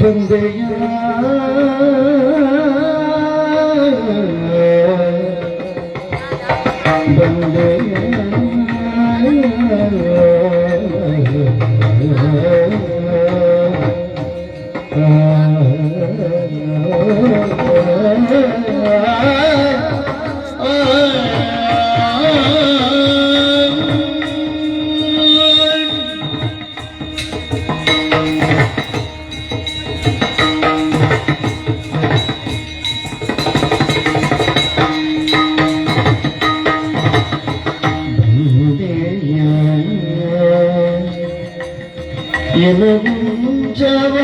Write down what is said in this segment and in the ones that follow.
ਬੰਦਿਆ ಬಂದೆಯ ಜವಾನಿ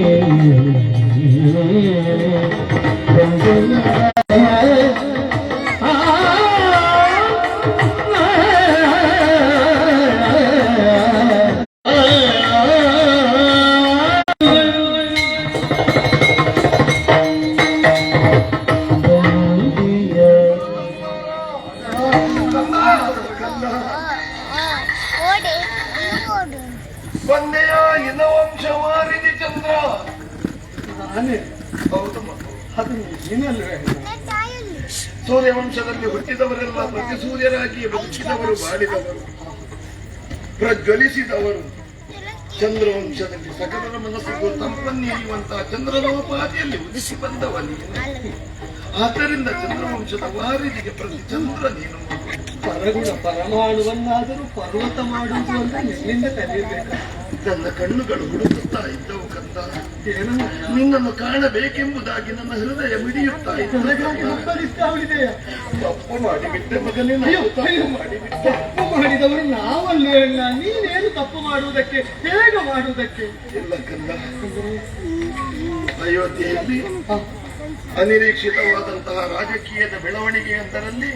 Yeah. ಪ್ರಜ್ವಲಿಸಿದವರು ಚಂದ್ರವಂಶದಲ್ಲಿ ಸಕಲರ ಮನಸ್ಸಿಗೂ ತಂಪನ್ನೀಯುವಂತಹ ಚಂದ್ರನೋಪಾದಿಯಲ್ಲಿ ಉದಿಸಿ ಬಂದವ ಆದ್ದರಿಂದ ಚಂದ್ರವಂಶದ ವಾರಿದಿಗೆ ಪ್ರತಿ ಚಂದ್ರ ನೀನು ಪರಗುಣ ಪರಮಾಣುವನ್ನಾದರೂ ಪರ್ವತ ಮಾಡುವುದು ಅಂತ ನಿನ್ನಿಂದ ಕಲಿಯಬೇಕು ನನ್ನ ಕಣ್ಣುಗಳು ಹುಡುಕುತ್ತಾ ಇದ್ದವು ಕಂದ. ಏನು ನಿನ್ನನ್ನು ಕಾಣಬೇಕೆಂಬುದಾಗಿ ನನ್ನ ಹೃದಯ ಮಿಡಿಯುತ್ತಾ ತಪ್ಪು ಮಾಡಿಬಿಟ್ಟೆ ಮಗನೇ ಮಾಡಿಬಿಟ್ಟೆ. ತಪ್ಪು ಮಾಡಿದವರು ನಾವಲ್ಲೇ ಅಣ್ಣ ನೀನೇನು ತಪ್ಪು ಮಾಡುವುದಕ್ಕೆ ಹೇಗೆ ಮಾಡುವುದಕ್ಕೆ? ಇಲ್ಲ ಕಂದ. ಅಯೋಧ್ಯೆಯಲ್ಲಿ ಅನಿರೀಕ್ಷಿತವಾದಂತಹ ರಾಜಕೀಯದ ಬೆಳವಣಿಗೆಯೊಂದರಲ್ಲಿ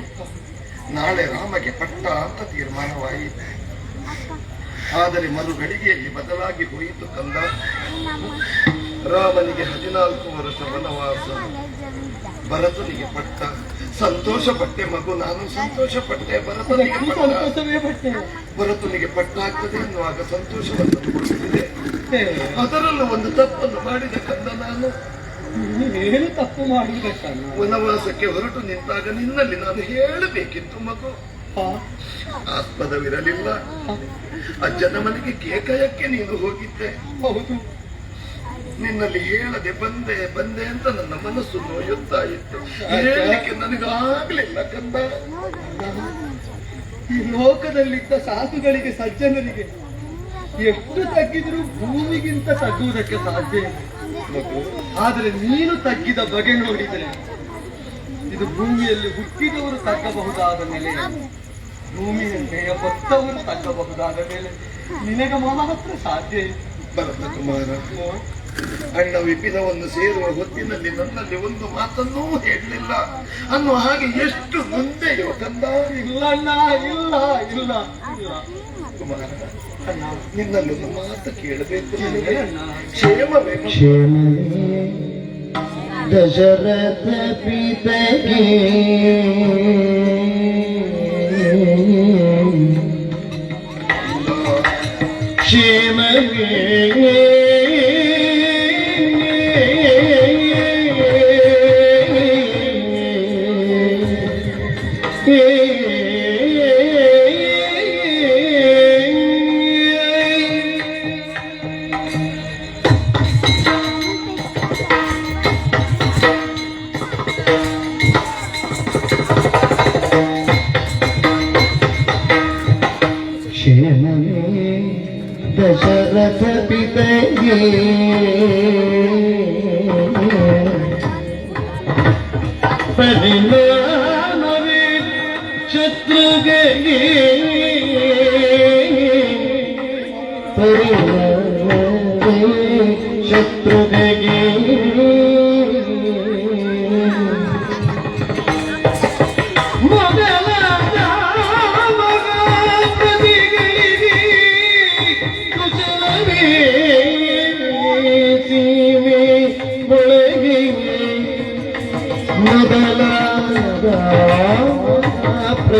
ನಾಳೆ ರಾಮಗೆ ಪಟ್ಟ ಅಂತ ತೀರ್ಮಾನವಾಯಿತು ಆದರೆ ಮರುಗಳಿಗೆಯಲ್ಲಿ ಬದಲಾಗಿ ಹೋಯಿತು ಕಂದ. ರಾಮನಿಗೆ ಹದಿನಾಲ್ಕು ವರ್ಷ ವನವಾಸ. ಭರತನಿಗೆ ಪಟ್ಟ. ಸಂತೋಷ ಪಟ್ಟೆ ಮಗು ನಾನು ಸಂತೋಷ ಪಟ್ಟೆ. ಭರತನಿಗೆ ಭರತನಿಗೆ ಪಟ್ಟಾಗ್ತದೆ ಎನ್ನುವಾಗ ಸಂತೋಷವನ್ನು ಕೊಡುತ್ತಿದೆ ಅದರಲ್ಲೂ ಒಂದು ತಪ್ಪನ್ನು ಮಾಡಿದ ಕಂದ ನಾನು. ಏನು ತಪ್ಪು ಮಾಡುವುದಕ್ಕೆ ವನವಾಸಕ್ಕೆ ಹೊರಟು ನಿಂತಾಗ ನಿನ್ನಲ್ಲಿ ನಾನು ಹೇಳಬೇಕಿತ್ತು ಮಗು. ಆಸ್ಪದವಿರಲಿಲ್ಲ. ಆ ಅಜ್ಜನ ಮನೆಗೆ ಕೇಕಯಕ್ಕೆ ನೀನು ಹೋಗಿದ್ದೆ. ಹೌದು. ನಿನ್ನಲ್ಲಿ ಹೇಳದೆ ಬಂದೆ ಬಂದೆ ಅಂತ ನನ್ನ ಮನಸ್ಸು ನೋಯುತ್ತಾ ಇತ್ತು. ಹೇಳಲಿಕ್ಕೆ ನನಗಾಗ್ಲಿಲ್ಲ ಕಂದ ಈ ಲೋಕದಲ್ಲಿದ್ದ ಸಾಧುಗಳಿಗೆ ಸಜ್ಜನರಿಗೆ ಎಷ್ಟು ತಗ್ಗಿದ್ರು ಭೂಮಿಗಿಂತ ತಗ್ಗುವುದಕ್ಕೆ ಸಾಧ್ಯ ಆದರೆ ನೀನು ತಗ್ಗಿದ ಬಗೆ ನೋಡಿದರೆ ಇದು ಭೂಮಿಯಲ್ಲಿ ಹುಟ್ಟಿದವರು ತಗ್ಗಬಹುದಾದ ನೆಲೆ ಭೂಮಿಯನ್ನೆಯ ಭಕ್ತವನ್ನು ತಳ್ಳಬಹುದಾದ ಮೇಲೆ ನಿನಗೆ ಮಾತ್ರ ಸಾಧ್ಯ. ಭರತಕುಮಾರ ಭರತ ಕುಮಾರ ಅಣ್ಣ ವಿಪಿನವನ್ನು ಸೇರುವ ಹೊತ್ತಿನಲ್ಲಿ ನನ್ನಲ್ಲಿ ಒಂದು ಮಾತನ್ನೂ ಹೇಳಲಿಲ್ಲ. ಅನ್ನುವ ಹಾಗೆ ಎಷ್ಟು ಮುಂದೆಯೋ ಕಂದ? ಇಲ್ಲಣ್ಣ ಇಲ್ಲ ಇಲ್ಲ ಇಲ್ಲ. ಕುಮಾರ ಅಣ್ಣ, ನಿನ್ನಲ್ಲೊಂದು ಮಾತು ಕೇಳಬೇಕು ನನಗೆ? ಕ್ಷೇಮವೇ? ಕ್ಷೇಮವೇ ದಶರಥ ಪಿತಗೆ ಕ್ಷೇಮವೇ दशरथ बीते परे शत्रु गी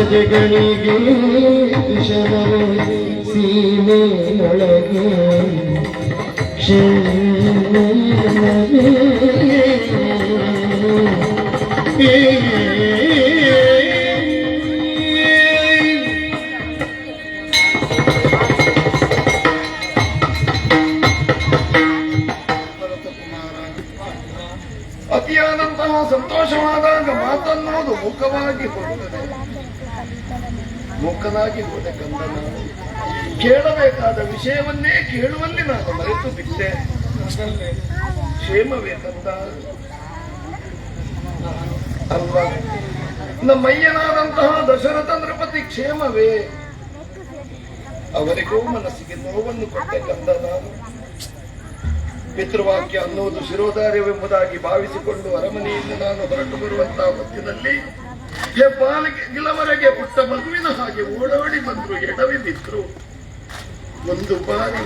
ಪ್ರಜೆಗಳಿಗೆ ಕುಶಲವೇ ಸೀಮೆಯೊಳಗೆ ಭರತಕುಮಾರ ಅತಿಯಾದಂತಹ ಸಂತೋಷವಾದಾಗ ಮಾತನ್ನೋದು ಮುಖವಾಗಿ ಹೋದೆ ಕಂದನ. ಕೇಳಬೇಕಾದ ವಿಷಯವನ್ನೇ ಕೇಳುವಲ್ಲಿ ನಾನು ಮರೆತು ಬಿಟ್ಟೆ. ಕ್ಷೇಮವೇ ಕಂದ ಅಲ್ವಾ? ನಮ್ಮಯ್ಯನಾದಂತಹ ದಶರಥ ನೃಪತಿ ಕ್ಷೇಮವೇ? ಅವರಿಗೂ ಮನಸ್ಸಿಗೆ ನೋವನ್ನು ಕೊಟ್ಟೆ ಕಂದ ನಾನು ಪಿತೃವಾಕ್ಯ ಅನ್ನೋದು ಶಿರೋಧಾರ್ಯವೆಂಬುದಾಗಿ ಭಾವಿಸಿಕೊಂಡು ಅರಮನೆಯಿಂದ ನಾನು ಹೊರಟು ಬರುವಂತಹ ಹೊತ್ತಿನಲ್ಲಿ ಹೆಬ್ಬಾಲಿಗೆ ಗಿಲವರೆಗೆ ಪುಟ್ಟ ಮಗುವಿನ ಹಾಗೆ ಓಡಾಡಿ ಬಂದ್ರು ಎಡವಿ ಬಿದ್ರು. ಒಂದು ಬಾರಿ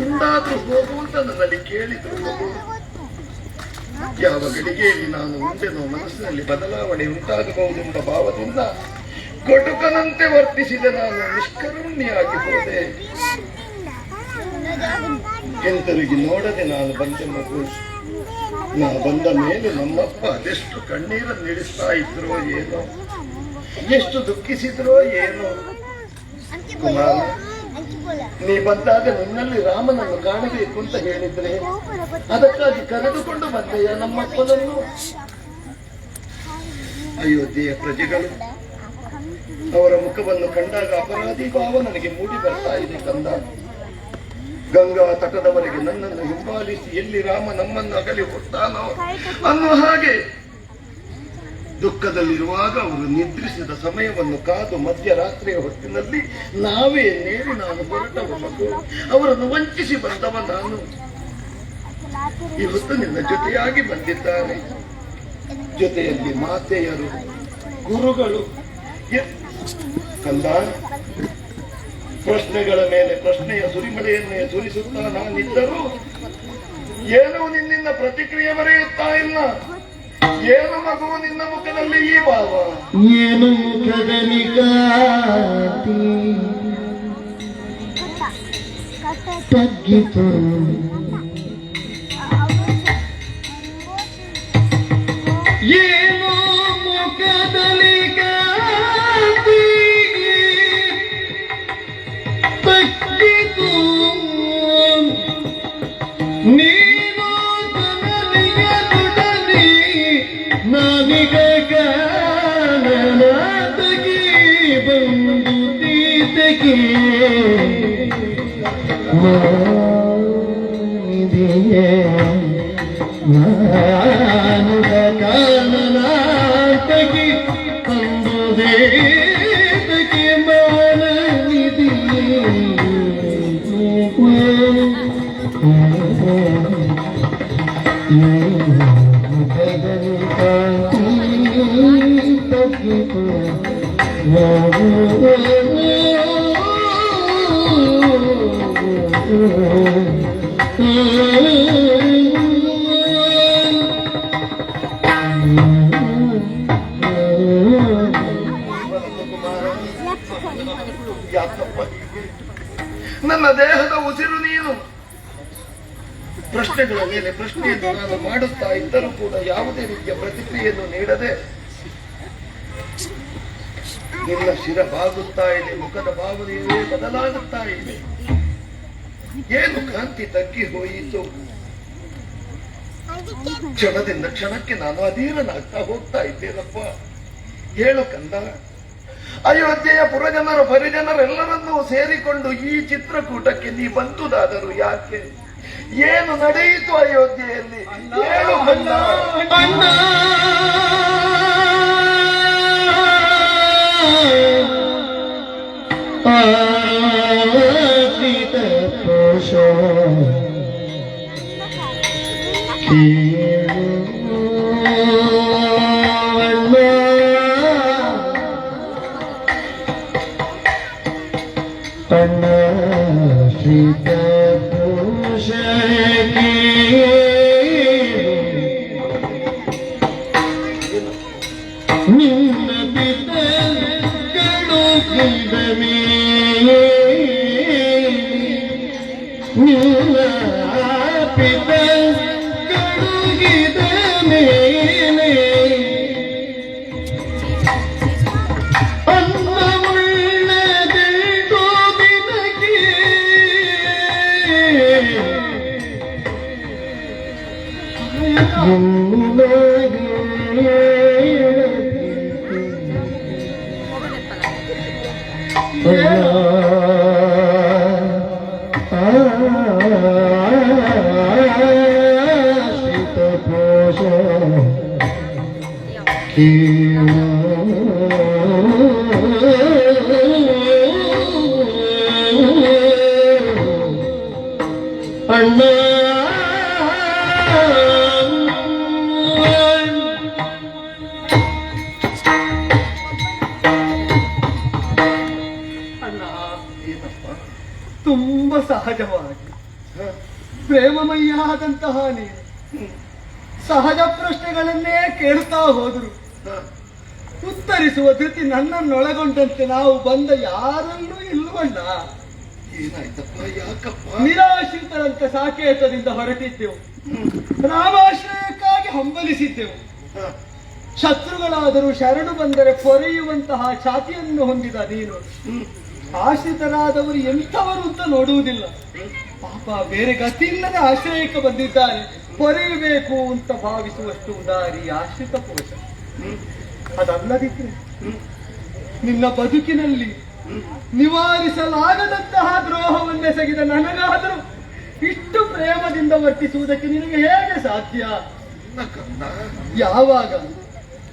ಉಂಡಾದ್ರೂ ಹೋಗುವಂತ ನನ್ನಲ್ಲಿ ಕೇಳಿದ್ರು ಯಾವ ಗಳಿಗೆಯಲ್ಲಿ ನಾನು ಉಂಡೆನೋ ಮನಸ್ಸಿನಲ್ಲಿ ಬದಲಾವಣೆ ಉಂಟಾಗಬಹುದೆಂಬ ಭಾವದಿಂದ ಕೊಟುಕನಂತೆ ವರ್ತಿಸಿದ ನಾನು ನಿಷ್ಕರುಣ್ಯಾಗಿ ಹೋದೆ. ಹಿಂತಿರುಗಿ ನೋಡದೆ ನಾನು ಬಂದೆ ಮಗು. ನಾ ಬಂದ ಮೇಲೆ ನಮ್ಮಪ್ಪ ಅದೆಷ್ಟು ಕಣ್ಣೀರನ್ನು ನಿಡಿಸ್ತಾ ಇದ್ರೋ ಏನೋ, ಎಷ್ಟು ದುಃಖಿಸಿದ್ರೋ ಏನೋ. ಕುಮಾರ, ನೀ ಬಂದಾಗ ನಿನ್ನಲ್ಲಿ ರಾಮನನ್ನು ಕಾಣಬೇಕು ಅಂತ ಹೇಳಿದ್ರೆ, ಅದಕ್ಕಾಗಿ ಕರೆದುಕೊಂಡು ಬಂದೆಯ ನಮ್ಮಪ್ಪನನ್ನು. ಅಯೋಧ್ಯೆಯ ಪ್ರಜೆಗಳು, ಅವರ ಮುಖವನ್ನು ಕಂಡಾಗ ಅಪರಾಧಿ ಭಾವ ನನಗೆ ಮೂಡಿ ಬರ್ತಾ ಇದೆ ಕಂದ. ಗಂಗಾ ತಟದವರೆಗೆ ನನ್ನನ್ನು ಹಿಂಬಾಲಿಸಿ ಎಲ್ಲಿ ರಾಮ ನಮ್ಮನ್ನು ಅಗಲಿ ಹೋಗ್ತಾನೋ ಅನ್ನೋ ಹಾಗೆ. ದುಃಖದಲ್ಲಿರುವಾಗ ಅವರು ನಿದ್ರಿಸಿದ ಸಮಯವನ್ನು ಕಾದು ಮಧ್ಯರಾತ್ರಿಯ ಹೊತ್ತಿನಲ್ಲಿ ನಾವೇ ನೇರಿ ನಾನು ಹೊರಟವ ಮಗು ಅವರನ್ನು ವಂಚಿಸಿ ಬಂದವ ನಾನು. ಇವತ್ತು ನಿನ್ನ ಜೊತೆಯಾಗಿ ಬಂದಿದ್ದಾರೆ ಜೊತೆಯಲ್ಲಿ ಮಾತೆಯರು, ಗುರುಗಳು ಕಂದ ಪ್ರಶ್ನೆಗಳ ಮೇಲೆ ಪ್ರಶ್ನೆಯ ಸುರಿಮಳೆಯನ್ನು ಎದುರಿಸುತ್ತಾ ನಾನಿದ್ದರೂ ಏನು ನಿನ್ನಿಂದ ಪ್ರತಿಕ್ರಿಯೆ ಬರೆಯುತ್ತಾ ಇಲ್ಲ. ಏನು ಮಗು ನಿನ್ನ ಮುಖದಲ್ಲಿ ಈ ಭಾವ? ಏನು ಮುಖದಲ್ಲಿ ತಗ್ಗಿತು. ಏನು ನನ್ನ ದೇಹದ ಉಸಿರು ನೀನು. ಪ್ರಶ್ನೆಗಳ ಮೇಲೆ ಪ್ರಶ್ನೆಯನ್ನು ನಾನು ಮಾಡುತ್ತಾ ಇದ್ದರೂ ಕೂಡ ಯಾವುದೇ ರೀತಿಯ ಪ್ರತಿಕ್ರಿಯೆಯನ್ನು ನೀಡದೆ ನಿನ್ನ ಶಿರ ಬಾಗುತ್ತಾ ಇದೆ, ಮುಖದ ಭಾವನೆಯೇ ಬದಲಾಗುತ್ತಾ ಇದೆ. ಏನು ಕಾಂತಿ ತಗ್ಗಿ ಹೋಯಿತು. ಕ್ಷಣದಿಂದ ಕ್ಷಣಕ್ಕೆ ನಾನು ಅಧೀರನಾಗ್ತಾ ಹೋಗ್ತಾ ಇದ್ದೇನಪ್ಪ? ಹೇಳು ಕಂದ. ಅಯೋಧ್ಯೆಯ ಪುರಜನರು, ಪರಿಜನರೆಲ್ಲರನ್ನೂ ಸೇರಿಕೊಂಡು ಈ ಚಿತ್ರಕೂಟಕ್ಕೆ ನೀ ಬಂದುದಾದರೂ ಯಾಕೆ? ಏನು ನಡೆಯಿತು ಅಯೋಧ್ಯೆಯಲ್ಲಿ? ಹೇಳು ಕಂದ ಅಣ್ಣ ಅಣ್ಣ ಉತ್ತರಿಸುವ ಧೃತಿ ನನ್ನನ್ನೊಳಗೊಂಡಂತೆ ನಾವು ಬಂದ ಯಾರನ್ನೂ ಇಲ್ವಣ್ಣ ಏನಾಯ್ತಪ್ಪ ಯಾಕಪ್ಪ? ನಿರಾಶ್ರಿತರಂತೆ ಸಾಕೇತದಿಂದ ಹೊರಟಿದ್ದೆವು. ರಾಮಾಶ್ರಯಕ್ಕಾಗಿ ಹಂಬಲಿಸಿದ್ದೆವು? ಶತ್ರುಗಳಾದರೂ ಶರಣು ಬಂದರೆ ಪೊರೆಯುವಂತಹ ಛಾತಿಯನ್ನು ಹೊಂದಿದ ನೀನು. ಆಶ್ರಿತರಾದವರು ಎಂಥವರು ಅಂತ ನೋಡುವುದಿಲ್ಲ. ಪಾಪ ಬೇರೆ ಗತಿ ಇಲ್ಲದೆ ಆಶ್ರಯಕ್ಕೆ ಬಂದಿದ್ದಾರೆ. ಪೊರೆಯಬೇಕು ಅಂತ ಭಾವಿಸುವಷ್ಟು ಉದಾರಿ ಆಶ್ರಿತ ಪುರುಷ. ಅದಲ್ಲದಿದ್ರೆ. ನಿನ್ನ ಬದುಕಿನಲ್ಲಿ. ನಿವಾರಿಸಲಾಗದಂತಹ ದ್ರೋಹವನ್ನೆಸಗಿದ ನನಗಾದರೂ ಇಷ್ಟು ಪ್ರೇಮದಿಂದ ವರ್ತಿಸುವುದಕ್ಕೆ ನಿನಗೆ ಹೇಗೆ ಸಾಧ್ಯ ಯಾವಾಗ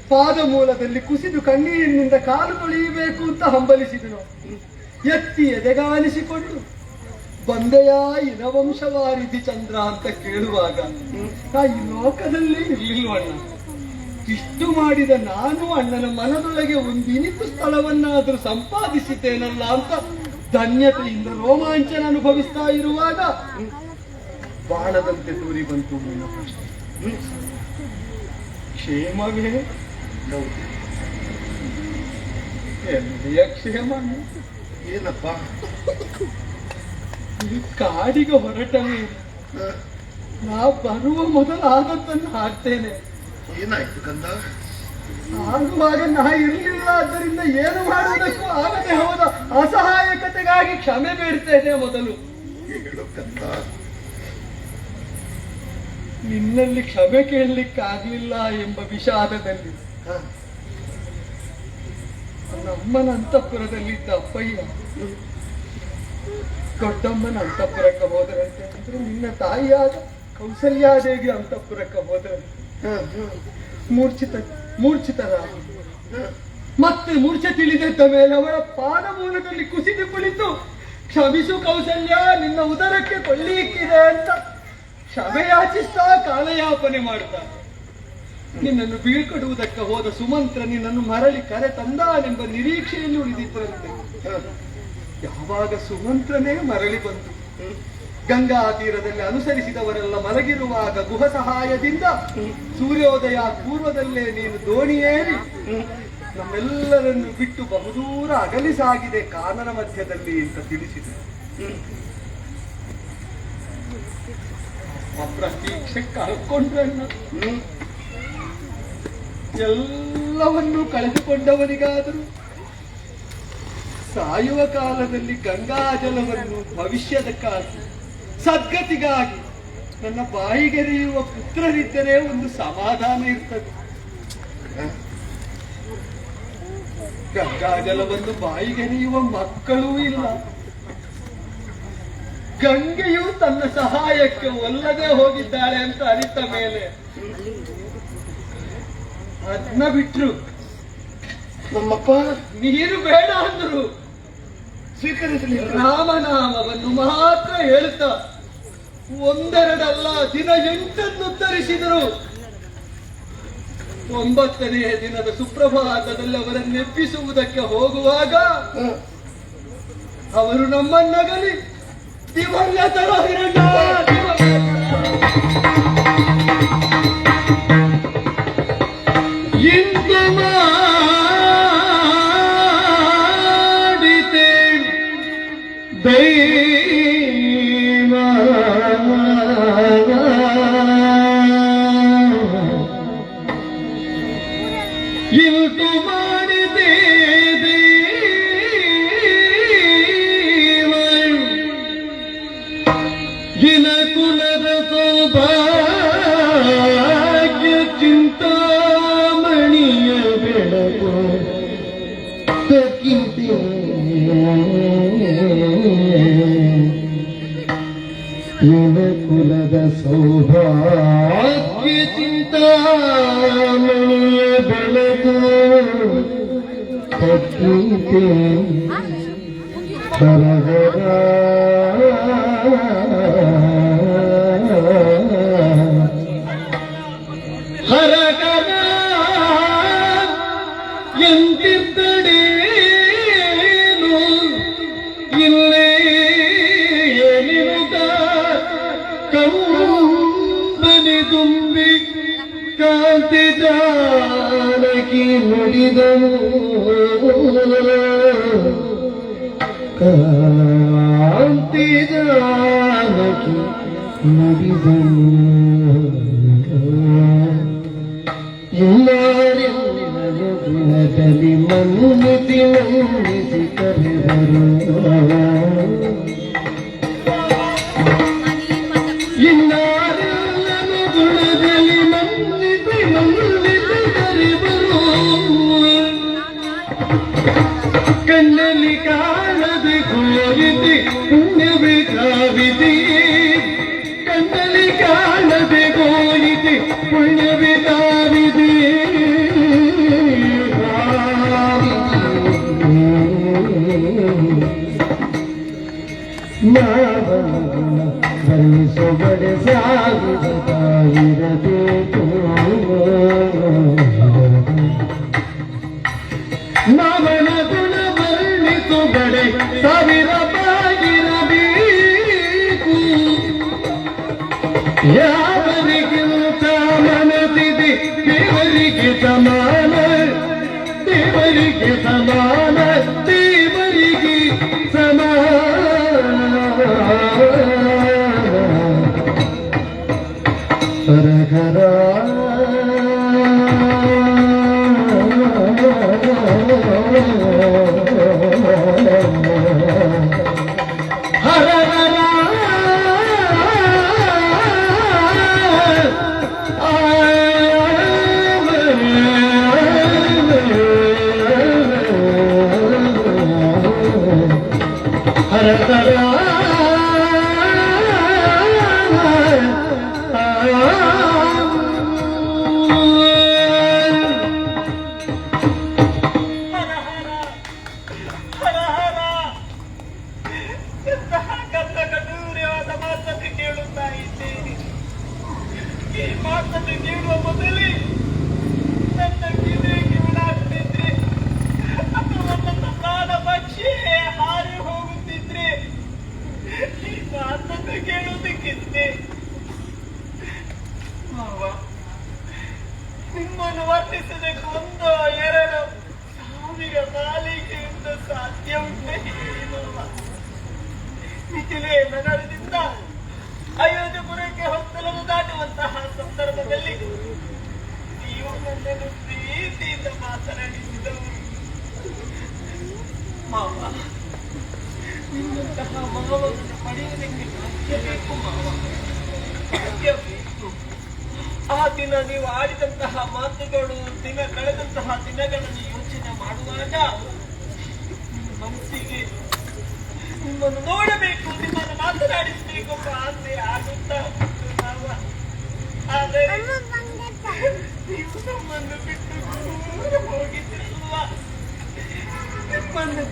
ಪಾದ ಮೂಲದಲ್ಲಿ ಕುಸಿದು ಕಣ್ಣೀರಿನಿಂದ ಕಾಲು ತೊಳೆಯಬೇಕು ಅಂತ ಹಂಬಲಿಸಿದನು ಎತ್ತಿ ಎದೆಗಾಲಿಸಿಕೊಂಡು ಬಂದೆಯ ಇನವಂಶವಾರಿಧಿ ಚಂದ್ರ ಅಂತ ಕೇಳುವಾಗ ಆ ಈ ಲೋಕದಲ್ಲಿ ಇರ್ಲಿಲ್ವಣ್ಣ ಇಷ್ಟು ಮಾಡಿದ ನಾನು ಅಣ್ಣನ ಮನದೊಳಗೆ ಒಂದು ಇನಿಪು ಸ್ಥಳವನ್ನಾದರೂ ಸಂಪಾದಿಸಿದ್ದೇನಲ್ಲ ಅಂತ ಧನ್ಯತೆಯಿಂದ ರೋಮಾಂಚನ ಅನುಭವಿಸ್ತಾ ಇರುವಾಗ ಬಾಣದಂತೆ ತೂರಿ ಬಂತು ನಿನ್ನ ಪ್ರಶ್ನೆ. ಕ್ಷೇಮವೇ? ಎಲ್ಲೆಯ ಕ್ಷೇಮ? ಏನಪ್ಪ? ಕಾಡಿಗೆ ಹೊರಟವೇ? ನಾ ಬರುವ ಮೊದಲು ಆದದ್ದನ್ನು ಹಾಕ್ತೇನೆ. ಏನಾಯ್ತು ಕಂದ ಆಗುವಾಗ ನಾ ಇರಲಿಲ್ಲ ಆದ್ದರಿಂದ ಏನು ಮಾಡುವುದಕ್ಕೂ ಆಗದೆ ಹೋದ ಅಸಹಾಯಕತೆಗಾಗಿ ಕ್ಷಮೆ ಬೇಡ್ತೇನೆ ಮೊದಲು. ಹೇಳು ಕಂದ ನಿನ್ನಲ್ಲಿ ಕ್ಷಮೆ ಕೇಳಲಿಕ್ಕಾಗ್ಲಿಲ್ಲ ಎಂಬ ವಿಷಾದದಲ್ಲಿ? ನಮ್ಮನ ಅಂತಃಪುರದಲ್ಲಿದ್ದ ಅಪ್ಪಯ್ಯ ದೊಡ್ಡಮ್ಮನ ಅಂತಃಪುರಕ್ಕೆ ಹೋದರಂತೆ. ಅಂದ್ರೆ ನಿನ್ನ ತಾಯಿಯಾದ ಕೌಸಲ್ಯಾದೇವಿ ಅಂತಃಪುರಕ್ಕೆ ಹೋದರಂತೆ. ಮೂರ್ಛಿತ, ಮೂರ್ಛಿತರ. ಮತ್ತೆ ಮೂರ್ಛೆ ತಿಳಿದಿದ್ದ ಮೇಲೆ ಅವರ ಪಾದ ಮೂಲದಲ್ಲಿ ಕುಸಿದು ಕುಳಿತು, ಕ್ಷಮಿಸು ಕೌಶಲ್ಯ, ನಿನ್ನ ಉದರಕ್ಕೆ ಕೊಳ್ಳಿಕ್ಕಿದೆ ಅಂತ ಕ್ಷಮೆಯಾಚಿಸ್ತಾ ಕಾಲಯಾಪನೆ ಮಾಡ್ತಾ ನಿನ್ನನ್ನು ಬೀಳ್ಕೊಡುವುದಕ್ಕೆ ಹೋದ ಸುಮಂತ್ರ ನಿನ್ನನ್ನು ಮರಳಿ ಕರೆ ತಂದಾನೆಂಬ ನಿರೀಕ್ಷೆಯಲ್ಲಿ ಉಳಿದಿದ್ದರಂತೆ ಯಾವಾಗ ಸುಮಂತ್ರನೇ ಮರಳಿ ಬಂತು. ಗಂಗಾ ತೀರದಲ್ಲಿ ಅನುಸರಿಸಿದವರೆಲ್ಲ ಮಲಗಿರುವಾಗ ಗುಹ ಸಹಾಯದಿಂದ ಸೂರ್ಯೋದಯ ಪೂರ್ವದಲ್ಲೇ ನೀನು ದೋಣಿಯೇರಿ ನಮ್ಮೆಲ್ಲರನ್ನು ಬಿಟ್ಟು ಬಹುದೂರ ಅಗಲಿಸಾಗಿದೆ ಕಾನನ ಮಧ್ಯದಲ್ಲಿ ಅಂತ ತಿಳಿಸಿದೆ ಹ್ಮ್. ಪ್ರತೀಕ್ಷೆ ಕಳ್ಕೊಂಡ್ರಣ್ಣ. ಎಲ್ಲವನ್ನೂ ಕಳೆದುಕೊಂಡವನಿಗಾದರೂ ಸಾಯುವ ಕಾಲದಲ್ಲಿ ಗಂಗಾಜಲವನ್ನು ಭವಿಷ್ಯದಕ್ಕಾಗಿ ಸದ್ಗತಿಗಾಗಿ ನನ್ನ ಬಾಯಿಗೆರೆಯುವ ಪುತ್ರರಿದ್ದರೆ ಒಂದು ಸಮಾಧಾನ ಇರ್ತದೆ. ಗಂಗಾ ಗಂಗಾಜಲವನ್ನು ಬಾಯಿಗೆರೆಯುವ ಮಕ್ಕಳೂ ಇಲ್ಲ. ಗಂಗೆಯು ತನ್ನ ಸಹಾಯಕ್ಕೆ ಒಲ್ಲದೆ ಹೋಗಿದ್ದಾಳೆ ಅಂತ ಅರಿತ ಮೇಲೆ ಅದನ್ನ ಬಿಟ್ರು. ನಮ್ಮಪ್ಪ, ನೀರು ಬೇಡ ಅಂದ್ರು. ಸ್ವೀಕರಿಸಲಿ ರಾಮನಾಮವನ್ನು ಮಾತ್ರ ಹೇಳ್ತಾ ಒಂದೆರಡಲ್ಲ ದಿನ ಎಂಟನ್ನು ತರಿಸಿದರು. ಒಂಬತ್ತನೆಯ ದಿನದ ಸುಪ್ರಭಾತದಲ್ಲಿ ಅವರನ್ನೆಪ್ಪಿಸುವುದಕ್ಕೆ ಹೋಗುವಾಗ ಅವರು ನಮ್ಮನ್ನಗಲಿ. ದಿವಂಗತರ ಹಿರಣ್ಯ ಗಿನ ಕುಲದ ಸೌಭಾಗ್ಯ ಚಿಂತಾಮಣಿಯ ಬೆಳಕು ತಕ್ಕಿಂತೆ ಗಿನ ಕುಲದ ಸೌಭಾಗ್ಯ ಚಿಂತಾಮಣಿಯ ಬೆಳಕು ತಕ್ಕಿಂತೆ ಕಾಂತಿ ಜಾನಕಿ ನುಡಿದನು ಕಾಂತಿ ಜಾನಕಿ ನುಡಿದನು ಎಲ್ಲಾರೆಲ್ಲರಲ್ಲಿ ಮನ್ನಿಸಿ ಮನ್ನಿಸಿ ಕರೆದರು कन्नली काळद गुळविती पुण्य विताविती कन्नली काळद गोलिती पुण्य विताविती नावा बड़ी सोबड़ सागर ताई रती ಸವಿರಬಾಗಿರಬೇಕು ಯಾವರಿಗಿಂತ ಮನಸಿದೆ ದೇವರಿಗೆ ಸಮಾನ ದೇವರಿಗೆ ಸಮಾನ Bye.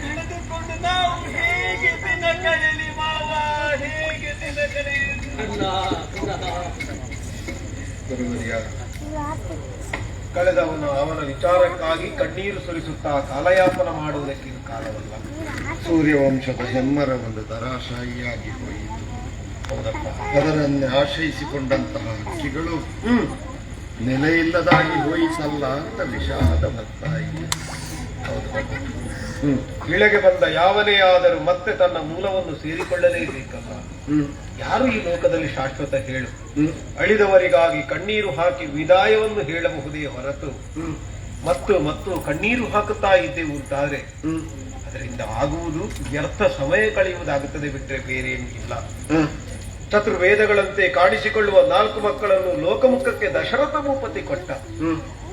ತಿಳಿದುಕೊಂಡು ನಾವು ಹೇಗೆ ದಿನ ಕಳೆಯಲಿ ಮಾವ, ಹೇಗೆ ದಿನ ಕಳೆಯಲಿ ಕಳೆದವನು ಅವನ ವಿಚಾರಕ್ಕಾಗಿ ಕಣ್ಣೀರು ಸುರಿಸುತ್ತಾ ಕಾಲಯಾಪನ ಮಾಡುವುದಕ್ಕೆ ಇದು ಕಾಲವಲ್ಲ. ಸೂರ್ಯವಂಶದ ಹೆಮ್ಮರ ಒಂದು ದರಾಶಾಹಿಯಾಗಿ ಹೋಯಿತು. ಅದರನ್ನೇ ಆಶ್ರಯಿಸಿಕೊಂಡಂತಹ ಹಕ್ಕಿಗಳು ನೆಲೆಯಿಲ್ಲದಾಗಿ ಹೋಯಿತಲ್ಲ ಅಂತ ವಿಷಾದ ಬರ್ತಾ ಇದೆ. ಇಳೆಗೆ ಬಂದ ಯಾವನೇ ಆದರೂ ಮತ್ತೆ ತನ್ನ ಮೂಲವನ್ನು ಸೇರಿಕೊಳ್ಳಲೇಬೇಕಲ್ಲ? ಯಾರು ಈ ಲೋಕದಲ್ಲಿ ಶಾಶ್ವತ ಹೇಳು? ಅಳಿದವರಿಗಾಗಿ ಕಣ್ಣೀರು ಹಾಕಿ ವಿದಾಯವನ್ನು ಹೇಳಬಹುದೇ ಹೊರತು? ಮತ್ತು ಮತ್ತು ಕಣ್ಣೀರು ಹಾಕುತ್ತಾ ಇದ್ದೇವು ಅಂತಾದ್ರೆ? ಅದರಿಂದ ಆಗುವುದು ವ್ಯರ್ಥ ಸಮಯ ಕಳೆಯುವುದಾಗುತ್ತದೆ ಬಿಟ್ಟರೆ ಬೇರೇನೂ ಇಲ್ಲ ಚತುರ್ವೇದಗಳಂತೆ ಕಾಣಿಸಿಕೊಳ್ಳುವ ನಾಲ್ಕು ಮಕ್ಕಳನ್ನು ಲೋಕಮುಖಕ್ಕೆ ದಶರಥ ಭೂಪತಿ ಕೊಟ್ಟ.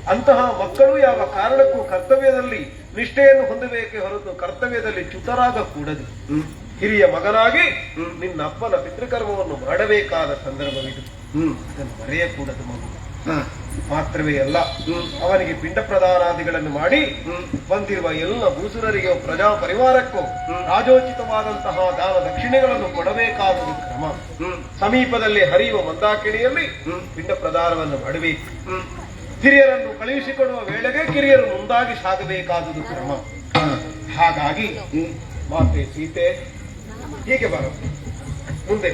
ಅಂತಹ ಮಕ್ಕಳು ಯಾವ ಕಾರಣಕ್ಕೂ ಕರ್ತವ್ಯದಲ್ಲಿ ನಿಷ್ಠೆಯನ್ನು ಹೊಂದಬೇಕೆ ಹೊರತು ಕರ್ತವ್ಯದಲ್ಲಿ ಚ್ಯುತರಾಗಕೂಡದು ಕೂಡದು. ಹಿರಿಯ ಮಗನಾಗಿ ನಿನ್ನ ಅಪ್ಪನ ಪಿತೃಕರ್ಮವನ್ನು ಮಾಡಬೇಕಾದ ಸಂದರ್ಭವಿದು. ಅದನ್ನು ಮರೆಯಕೂಡದು ಮಗು. ಮಾತ್ರವೇ ಅಲ್ಲ ಅವನಿಗೆ ಪಿಂಡ ಪ್ರದಾನಾದಿಗಳನ್ನು ಮಾಡಿ. ಬಂದಿರುವ ಎಲ್ಲ ಭೂಸುರರಿಗೆ ಪ್ರಜಾ ಪರಿವಾರಕ್ಕೂ ರಾಜೋಚಿತವಾದಂತಹ ದಾನ ದಕ್ಷಿಣೆಗಳನ್ನು ಕೊಡಬೇಕಾದ ಕ್ರಮ. ಸಮೀಪದಲ್ಲಿ ಹರಿಯುವ ಮಂದಾಕಿಣಿಯಲ್ಲಿ. ಪಿಂಡ ಪ್ರದಾನವನ್ನು ಮಾಡಬೇಕು. ಹಿರಿಯರನ್ನು ಕಳುಹಿಸಿಕೊಡುವ ವೇಳೆಗೆ ಕಿರಿಯರು ಮುಂದಾಗಿ ಸಾಗಬೇಕಾದುದು ಕ್ರಮ. ಹಾಗಾಗಿ ಮಾತೆ ಸೀತೆ ಹೀಗೆ ಬರ ಮುಂದೆ.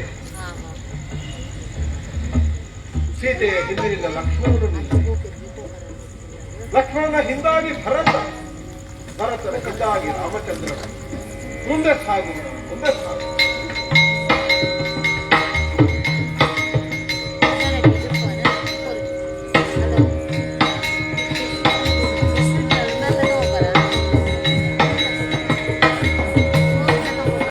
ಸೀತೆಯ ಹಿಂದಿನಿಂದ ಲಕ್ಷ್ಮಣನು. ಲಕ್ಷ್ಮಣನ ಹಿಂದಾಗಿ ಭರತ ಭರತನ ಹಿಂದಾಗಿ ರಾಮಚಂದ್ರ ಮುಂದೆ ಸಾಗುವ ಮುಂದೆ ಸಾಗು